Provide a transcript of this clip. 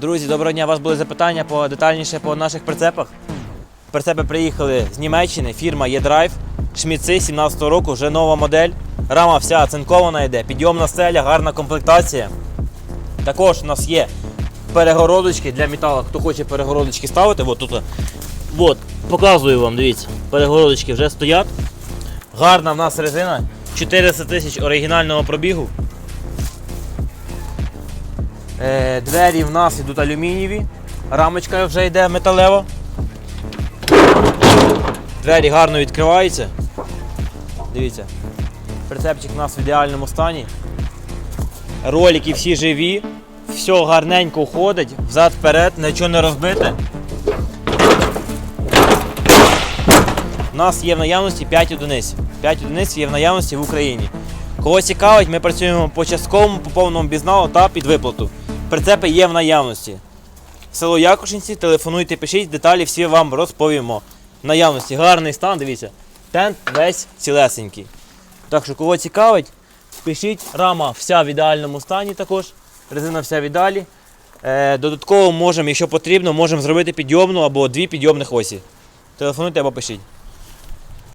Друзі, доброго дня. У вас були запитання по детальніше по наших прицепах. Прицепи приїхали з Німеччини, фірма Є-Драйв, Шміци 17-го року, вже нова модель. Рама вся оцинкована йде, підйомна стеля, гарна комплектація. Також у нас є перегородочки для металу. Хто хоче перегородочки ставити, от тут. От, показую вам, дивіться. Перегородочки вже стоять. Гарна в нас резина. 400 тисяч оригінального пробігу. Е, двері в нас йдуть алюмінієві. Рамочка вже йде металева. Двері гарно відкриваються. Дивіться. Прицепчик у нас в ідеальному стані. Ролики всі живі. Все гарненько ходить, взад-вперед, нічого не розбите. У нас є в наявності 5 одиниць. 5 одиниць є в наявності в Україні. Кого цікавить, ми працюємо по частковому, по повному бізналу та під виплату. Прицепи є в наявності. Село Якушинці, телефонуйте, пишіть, деталі всі вам розповімо. В наявності гарний стан, дивіться. Тент весь цілесенький. Так що, кого цікавить, пишіть, рама вся в ідеальному стані також. Резина вся в ідеалі. Е, додатково можемо, якщо потрібно, можемо зробити підйомну або дві підйомних осі. Телефонуйте або пишіть.